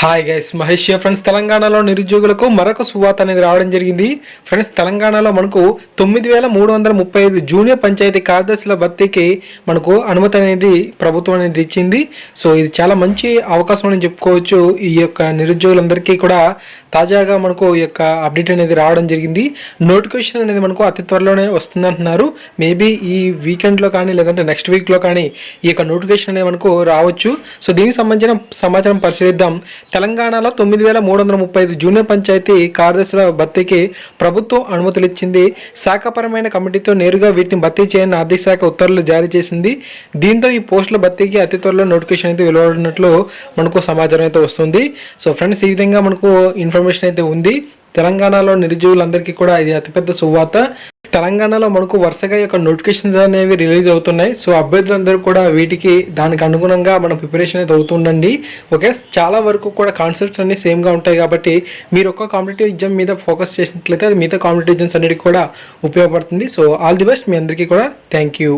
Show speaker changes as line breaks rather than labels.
Hi guys Mahesh friends తెలంగాణలో నిరుద్యోగులకు మరొక సువార్త అనేది రావడం జరిగింది. ఫ్రెండ్స్ తెలంగాణలో మనకు తొమ్మిది వేల మూడు వందల ముప్పై ఐదు జూనియర్ పంచాయతీ కార్యదర్శుల భర్తీకి మనకు అనుమతి అనేది ప్రభుత్వం అనేది ఇచ్చింది. సో ఇది చాలా మంచి అవకాశం అని చెప్పుకోవచ్చు. ఈ యొక్క నిరుద్యోగులందరికీ కూడా తాజాగా మనకు ఈ యొక్క అప్డేట్ అనేది రావడం జరిగింది. నోటిఫికేషన్ అనేది మనకు అతి త్వరలోనే వస్తుందంటున్నారు. మేబీ ఈ వీకెండ్లో కానీ లేదంటే నెక్స్ట్ వీక్లో కానీ ఈ యొక్క నోటిఫికేషన్ అనేది మనకు రావచ్చు. సో దీనికి సంబంధించిన సమాచారం పరిశీలిద్దాం. తెలంగాణలో తొమ్మిది వేల మూడు వందల ముప్పై ఐదు జూనియర్ పంచాయతీ కార్యదర్శుల భర్తీకి ప్రభుత్వం అనుమతులు ఇచ్చింది శాఖపరమైన కమిటీతో నేరుగా వీటిని భర్తీ చేయని ఆర్థిక శాఖ ఉత్తర్వులు జారీ చేసింది. దీంతో ఈ పోస్టుల భర్తీకి అతి త్వరలో నోటిఫికేషన్ అయితే వెలువడినట్లు మనకు సమాచారం అయితే వస్తుంది. సో ఫ్రెండ్స్ ఈ విధంగా మనకు ఇన్ఫర్మేషన్ అయితే ఉంది. తెలంగాణలో నిరుద్యోగులందరికీ కూడా ఇది అతిపెద్ద సువార్త. తెలంగాణలో మనకు వరుసగా యొక్క నోటిఫికేషన్స్ అనేవి రిలీజ్ అవుతున్నాయి. సో అభ్యర్థులందరూ కూడా వీటికి దానికి అనుగుణంగా మనం ప్రిపరేషన్ అయితే అవుతుండండి ఓకే చాలా వరకు కూడా కాన్సెప్ట్స్ అన్నీ సేమ్గా ఉంటాయి కాబట్టి మీరు ఒక్క కాంపిటేటివ్ ఎగ్జామ్ మీద ఫోకస్ చేసినట్లయితే అది మిగతా కాంపిటేటివ్ ఎగ్జామ్స్ అన్నిటికీ కూడా ఉపయోగపడుతుంది. సో ఆల్ ది బెస్ట్ మీ అందరికీ కూడా థ్యాంక్ యూ